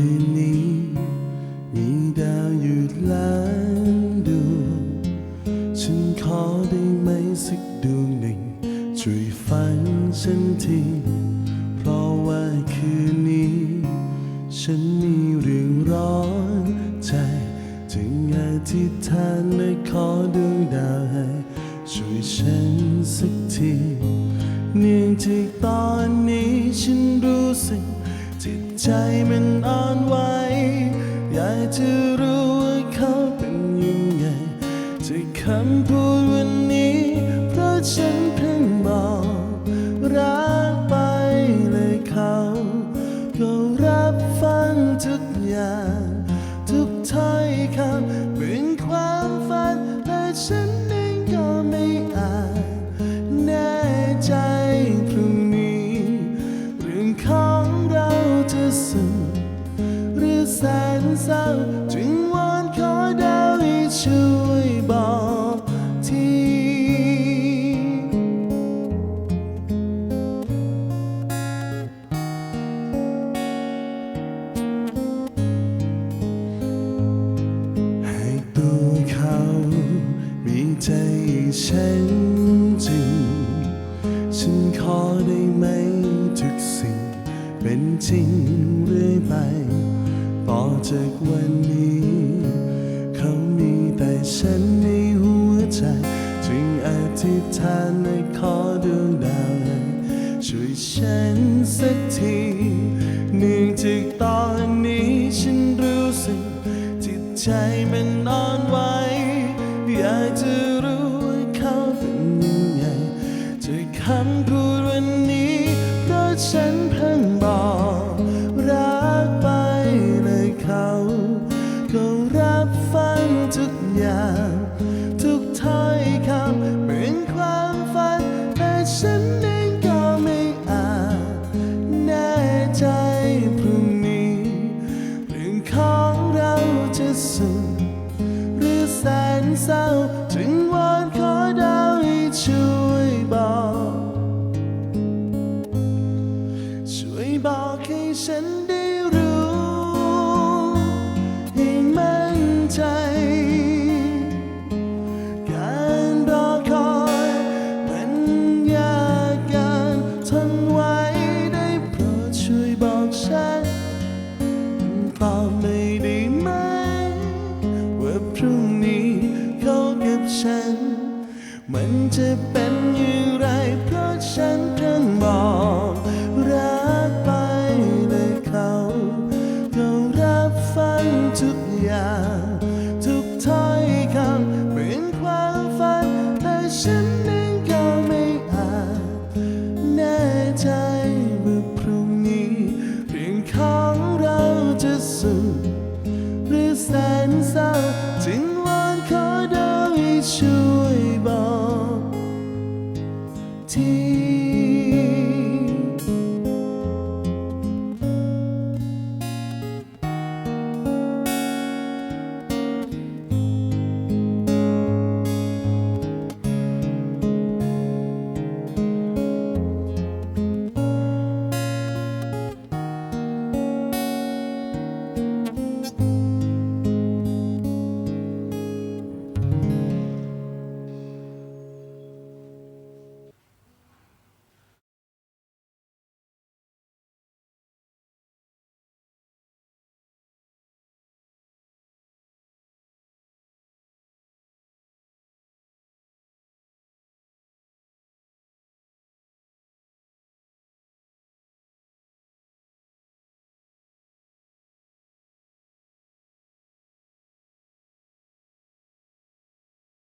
ที่นี้มีดาวหยุดแล้วดูฉันขอได้ไหมสักดวงหนึ่ง ช่วยฟังฉันทีเพราะว่าคืนนี้ ฉันมีเรื่องร้อนใจจึงอธิษฐานและขอดวงดาวให้ช่วยฉันสักที เนื่องจากตอนนี้ฉันรู้สึก ใจมันอ่อนไหวอยากจะรู้ว่าเขาเป็นยังไงจะคำพูดวันนี้เพราะฉัน ใจฉันจริง ฉันขอได้ไหมทุกสิ่ง เป็นจริงเรื่อยไป ต่อจากวันนี้เขามีแต่ฉันในหัวใจ จึงอธิษฐานและขอดวงดาวให้ช่วยฉันสักทีเนื่องจากตอนนี้ฉันรู้สึกจิตใจมันอ่อนไหวอยากจะ เพ ใจการรอคอยมันยากกินทนไว้ได้โปรดช่วยบอกฉันตอบไม่ได้ไหม ว่าพรุ่งนี้เขากับฉัน มันจะเป็นอย่างไรเพราะฉันเพิ่งบอกรักไปเลยเขาก็รับฟังทุกอย่าง นเศร้าจึงวอนขอดาวให้ช่วยบอก